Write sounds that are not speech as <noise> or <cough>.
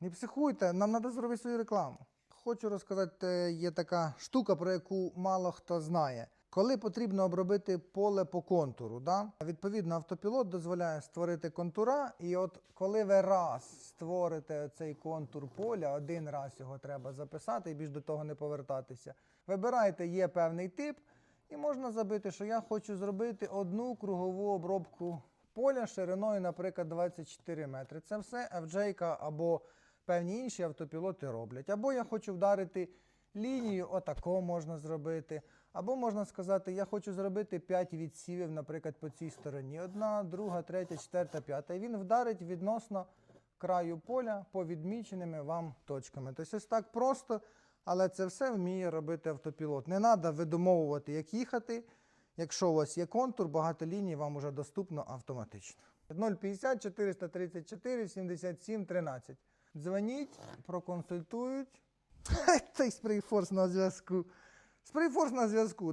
Не психуйте, нам треба зробити свою рекламу. Хочу розказати, є така штука, про яку мало хто знає. Коли потрібно обробити поле по контуру, да? відповідно, автопілот дозволяє створити контура, і от коли ви раз створите цей контур поля, один раз його треба записати і більш до того не повертатися. Вибираєте, є певний тип, і можна забити, що я хочу зробити одну кругову обробку поля шириною, наприклад, 24 метри. Це все FJ або певні інші автопілоти роблять. Або я хочу вдарити лінію, отако можна зробити. Або можна сказати, я хочу зробити 5 відсівів, наприклад, по цій стороні. Одна, друга, третя, четверта, п'ята. І він вдарить відносно краю поля по відміченими вам точками. Тобто ось так просто, але це все вміє робити автопілот. Не треба видумовувати, як їхати. Якщо у вас є контур, багато ліній вам уже доступно автоматично. 050 434 77 13. Дзвоніть, проконсультують. <laughs> Цей спрейфорс на зв'язку. Спрейфорс на зв'язку.